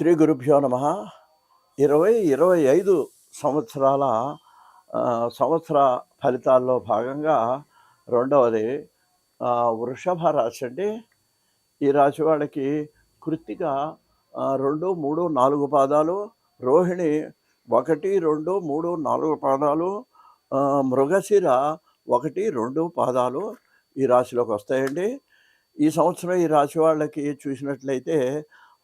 శ్రీ గురుభ్యో నమ. ఇరవై ఇరవై ఐదు సంవత్సరాల సంవత్సర ఫలితాల్లో భాగంగా రెండవది వృషభ రాశి అండి. ఈ రాశి వాళ్ళకి కృత్తిక రెండు మూడు నాలుగు పాదాలు రోహిణి ఒకటి రెండు మూడు నాలుగు పాదాలు మృగశిర ఒకటి రెండు పాదాలు ఈ రాశిలోకి వస్తాయండి. ఈ సంవత్సరం ఈ రాశి వాళ్ళకి చూసినట్లయితే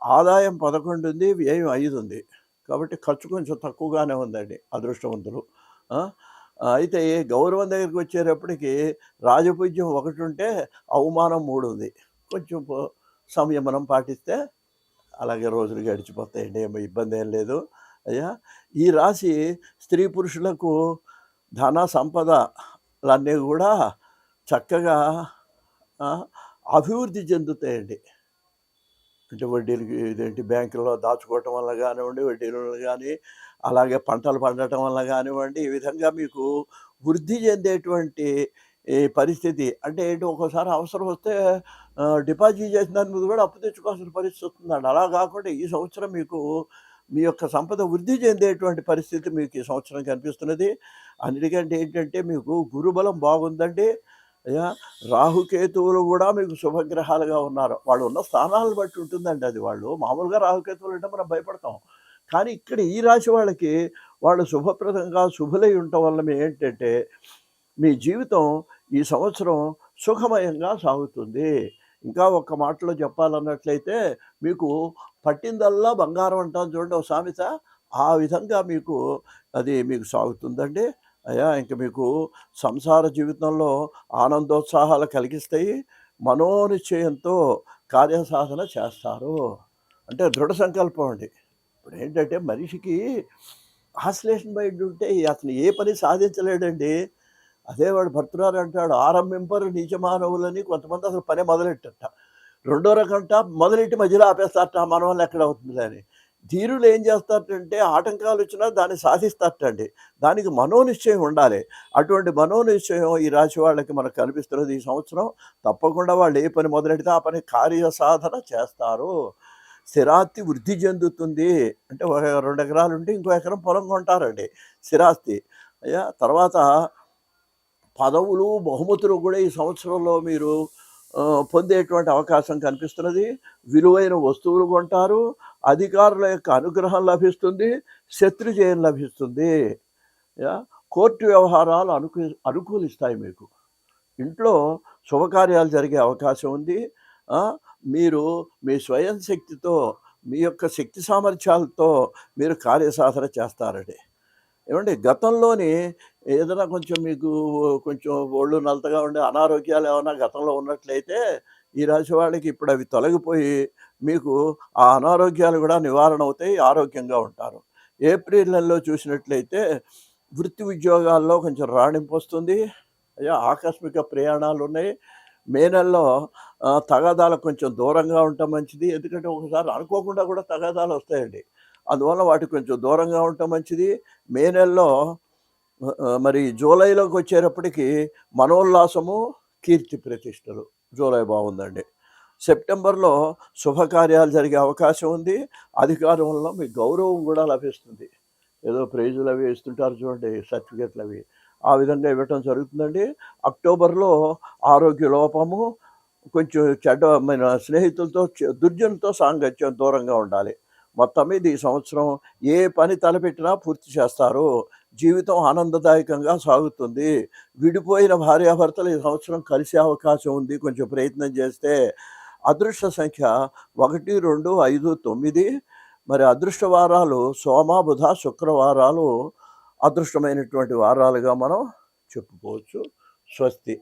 ఆదాయం పదకొండు ఉంది వ్యయం ఐదు ఉంది. కాబట్టి ఖర్చు కొంచెం తక్కువగానే ఉందండి అదృష్టవంతులు. అయితే గౌరవం దగ్గరికి వచ్చేటప్పటికి రాజపూజ్యం ఒకటి ఉంటే అవమానం మూడు ఉంది. కొంచెం సంయమనం పాటిస్తే అలాగే రోజులు గడిచిపోతాయండి ఏమో ఇబ్బంది ఏం లేదు. అయ్యా ఈ రాశి స్త్రీ పురుషులకు ధన సంపదలన్నీ కూడా చక్కగా అభివృద్ధి చెందుతాయండి. అంటే వడ్డీలు ఇదేంటి బ్యాంకుల్లో దాచుకోవటం వల్ల కానివ్వండి వడ్డీలు కానీ అలాగే పంటలు పండటం వల్ల కానివ్వండి ఈ విధంగా మీకు వృద్ధి చెందేటువంటి ఈ పరిస్థితి. అంటే ఏంటి ఒక్కోసారి అవసరం వస్తే డిపాజిట్ చేసిన దాని మీద కూడా అప్పు తెచ్చుకోవాల్సిన పరిస్థితి వస్తుందండి. అలా కాకుండా ఈ సంవత్సరం మీకు మీ యొక్క సంపద వృద్ధి చెందేటువంటి పరిస్థితి మీకు ఈ సంవత్సరం కనిపిస్తున్నది. అన్నిటికంటే ఏంటంటే మీకు గురుబలం బాగుందండి. అయ్యా రాహుకేతువులు కూడా మీకు శుభగ్రహాలుగా ఉన్నారు. వాళ్ళు ఉన్న స్థానాలను బట్టి ఉంటుందండి అది వాళ్ళు. మామూలుగా రాహుకేతువులు అంటే మనం భయపడతాం. కానీ ఇక్కడ ఈ రాశి వాళ్ళకి వాళ్ళు శుభప్రదంగా శుభులై ఉండటం వల్ల మీ ఏంటంటే మీ జీవితం ఈ సంవత్సరం సుఖమయంగా సాగుతుంది. ఇంకా ఒక్క మాటలో చెప్పాలన్నట్లయితే మీకు పట్టిందల్లా బంగారం అంటాను చూడండి ఒక సామెత. ఆ విధంగా మీకు అది మీకు సాగుతుందండి. అయ్యా ఇంక మీకు సంసార జీవితంలో ఆనందోత్సాహాలు కలిగిస్తాయి. మనోనిశ్చయంతో కార్యసాధన చేస్తారు. అంటే దృఢ సంకల్పం అండి. ఇప్పుడు ఏంటంటే మనిషికి ఆశ్లేషణ బయట ఉంటే అతను ఏ పని సాధించలేడండి. అదే వాడు భర్తరారు అంటాడు ఆరంభింపరు నీచ మానవులని కొంతమంది అసలు పని మొదలెట్టట. రెండో రకంట మొదలెట్టి మధ్యలో ఆపేస్తారట మన వల్ల ఎక్కడ అవుతుంది అని. ధీరులు ఏం చేస్తారంటే ఆటంకాలు వచ్చినా దాన్ని సాధిస్తారటండి దానికి మనోనిశ్చయం ఉండాలి. అటువంటి మనోనిశ్చయం ఈ రాశి వాళ్ళకి మనకు కనిపిస్తున్నది ఈ సంవత్సరం. తప్పకుండా వాళ్ళు ఏ పని మొదలెడితే ఆ పని కార్యసాధన చేస్తారు. స్థిరాస్తి వృద్ధి చెందుతుంది. అంటే ఒక రెండు ఎకరాలు ఉంటే ఇంకో ఎకరం పొలం కొంటారండి స్థిరాస్తి. అయ్యా తర్వాత పదవులు బహుమతులు కూడా ఈ సంవత్సరంలో మీరు పొందేటువంటి అవకాశం కనిపిస్తున్నది. విలువైన వస్తువులు కొంటారు. అధికారుల యొక్క అనుగ్రహం లభిస్తుంది శత్రుజయం లభిస్తుంది. కోర్టు వ్యవహారాలు అనుకూ అనుకూలిస్తాయి మీకు. ఇంట్లో శుభకార్యాలు జరిగే అవకాశం ఉంది. మీరు మీ స్వయం శక్తితో మీ యొక్క శక్తి సామర్థ్యాలతో మీరు కార్యసాధన చేస్తారండి. ఏమండి గతంలోని ఏదైనా కొంచెం మీకు కొంచెం ఒళ్ళు నలతగా ఉండే అనారోగ్యాలు ఏమైనా గతంలో ఉన్నట్లయితే ఈ రాశి వాళ్ళకి ఇప్పుడు అవి తొలగిపోయి మీకు ఆ అనారోగ్యాలు కూడా నివారణ అవుతాయి ఆరోగ్యంగా ఉంటారు. ఏప్రిల్ నెలలో చూసినట్లయితే వృత్తి ఉద్యోగాల్లో కొంచెం రాణింపు వస్తుంది. అయ్యా ఆకస్మిక ప్రయాణాలు ఉన్నాయి. మే నెలలో తగాదాలకు కొంచెం దూరంగా ఉండటం మంచిది. ఎందుకంటే ఒకసారి అనుకోకుండా కూడా తగాదాలు వస్తాయండి. అందువల్ల వాటికి కొంచెం దూరంగా ఉండటం మంచిది. మే నెలలో మరి జూలైలోకి వచ్చేటప్పటికి మనోల్లాసము కీర్తి ప్రతిష్టలు. జూలై బాగుందండి. సెప్టెంబర్లో శుభకార్యాలు జరిగే అవకాశం ఉంది. అధికారం వల్ల మీకు గౌరవం కూడా లభిస్తుంది. ఏదో ప్రైజులు అవి ఇస్తుంటారు చూడండి సర్టిఫికెట్లు అవి. ఆ విధంగా ఇవ్వటం జరుగుతుందండి. అక్టోబర్లో ఆరోగ్య లోపము కొంచెం చెడ్డ మన స్నేహితులతో దుర్జనంతో దుర్జనులతో సాంగత్యం దూరంగా ఉండాలి. మొత్తం మీద ఈ సంవత్సరం ఏ పని తలపెట్టినా పూర్తి చేస్తారు. జీవితం ఆనందదాయకంగా సాగుతుంది. విడిపోయిన భార్యాభర్తలు ఈ సంవత్సరం కలిసే అవకాశం ఉంది. కొంచెం ప్రయత్నం చేస్తే అదృష్ట సంఖ్య ఒకటి రెండు ఐదు తొమ్మిది. మరి అదృష్ట వారాలు సోమ బుధ శుక్రవారాలు అదృష్టమైనటువంటి వారాలుగా మనం చెప్పుకోవచ్చు. స్వస్తి.